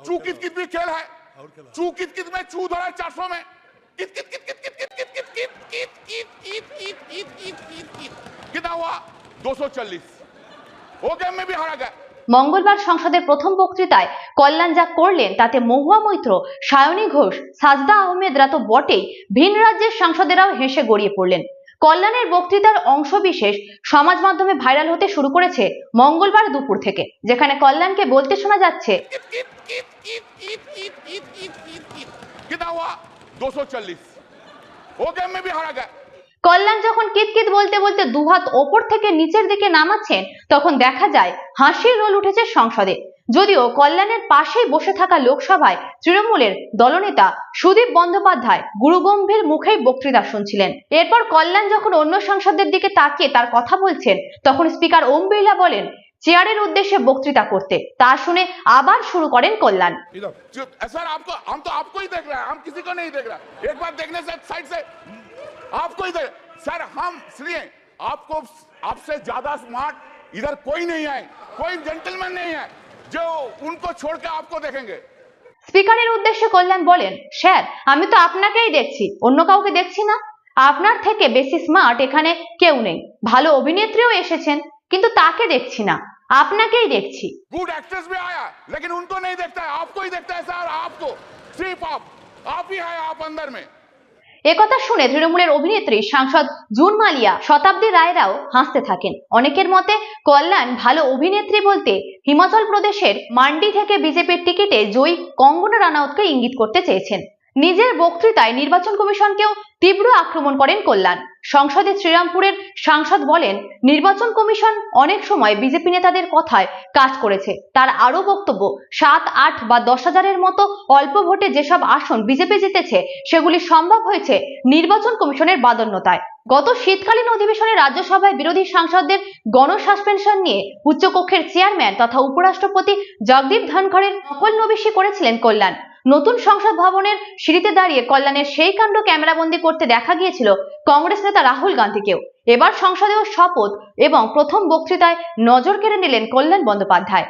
चू कित कित भी खेल है और खेला चू कित कित में चू धरा चार सौ में कित कित कित कित कित कित कित कित कित कित कित कित कित कित कित कित कितना हुआ दो सौ चालीस वो गेम में भी हारा गया মঙ্গলবার সংসদের প্রথম বক্তৃতায় কল্যাণ যা করলেন তাতে মহুয়া মৈত্র সায়নী ঘোষ সাজদা আহমেদরা তো বটেই ভিন রাজ্যের সাংসদেরাও হেসে গড়িয়ে পড়লেন কল্যাণের বক্তৃতার অংশবিশেষ সমাজ মাধ্যমে ভাইরাল হতে শুরু করেছে মঙ্গলবার দুপুর থেকে যেখানে কল্যাণকে বলতে শোনা যাচ্ছে कितना हुआ दो सौ चालीस वो गेम में भी हारा गया কল্যাণ যখন কিতকিত বলতে বলতে দুহাত ওপর থেকে নিচের দিকে নামাচ্ছেন তখন দেখা যায় হাসির রোল উঠেছে সংসদে যদিও কল্যাণের পাশেই বসে থাকা লোকসভায় তৃণমূলের দলনেতা সুদীপ বন্দ্যোপাধ্যায় গুরুগম্ভীর মুখেই বক্তৃতা শুনছিলেন এরপর কল্যাণ যখন অন্য সাংসদদের দিকে তাকিয়ে তার কথা বলছেন তখন স্পিকার ওম বিড়লা বলেন চেয়ারের উদ্দেশ্যে বক্তৃতা করতে তা শুনে আবার শুরু করেন কল্যাণ इधर जो- सर आपको हम तो आपको ही देख रहे हैं हम किसी को नहीं देख रहे एक बार देखने से साइड से आपको ही देख सर हम इसलिए आपको आपसे ज्यादा स्मार्ट इधर कोई नहीं है कोई जेंटलमैन नहीं है जो उनको छोड़ के आपको देखेंगे স্পিকারের উদ্দেশ্যে কল্যাণ বলেন স্যার আমি তো আপনাকেই দেখছি অন্য কাউকে দেখছি না আপনার থেকে বেশি স্মার্ট এখানে কেউ নেই ভালো অভিনেত্রীও এসেছেন কিন্তু তাকে দেখছি না আপনাকেই দেখছি गुड एक्ट्रेस भी आया लेकिन उनको नहीं देखता है आपको ही देखता है सर आपको सिर्फ आप आप ही है आप अंदर में একথা শুনে তৃণমূলের অভিনেত্রী সাংসদ জুন মালিয়া শতাব্দী রায়রাও হাসতে থাকেন অনেকের মতে কল্যাণ ভালো অভিনেত্রী বলতে হিমাচল প্রদেশের মান্ডি থেকে বিজেপির টিকিটে জয়ী কঙ্গনা রানাউতকে ইঙ্গিত করতে চেয়েছেন নিজের বক্তৃতায় নির্বাচন কমিশনকেও তীব্র আক্রমণ করেন কল্যাণ। সংসদে শ্রীরামপুরের সাংসদ বলেন, নির্বাচন কমিশন অনেক সময় বিজেপি নেতাদের কথায় কাজ করেছে। তার আরও বক্তব্য, সাত, আট বা দশ হাজারের মতো অল্প ভোটে যেসব আসন বিজেপি জিতেছে, সেগুলি সম্ভব হয়েছে নির্বাচন কমিশনের বাদন্যতায় গত শীতকালীন অধিবেশনে রাজ্যসভায় বিরোধী সাংসদদের গণসাসপেনশন নিয়ে উচ্চকক্ষের চেয়ারম্যান তথা উপরাষ্ট্রপতি জগদীপ ধনখড়ের নকল নবিশি করেছিলেন কল্যাণ। নতুন সংসদ ভবনের সিঁড়িতে দাঁড়িয়ে কল্যাণের সেই কাণ্ড ক্যামেরাবন্দি করতে দেখা গিয়েছিল কংগ্রেস নেতা রাহুল গান্ধীকেও। এবার সংসদেও শপথ এবং প্রথম বক্তৃতায় নজর কেড়ে নিলেন কল্যাণ বন্দ্যোপাধ্যায়।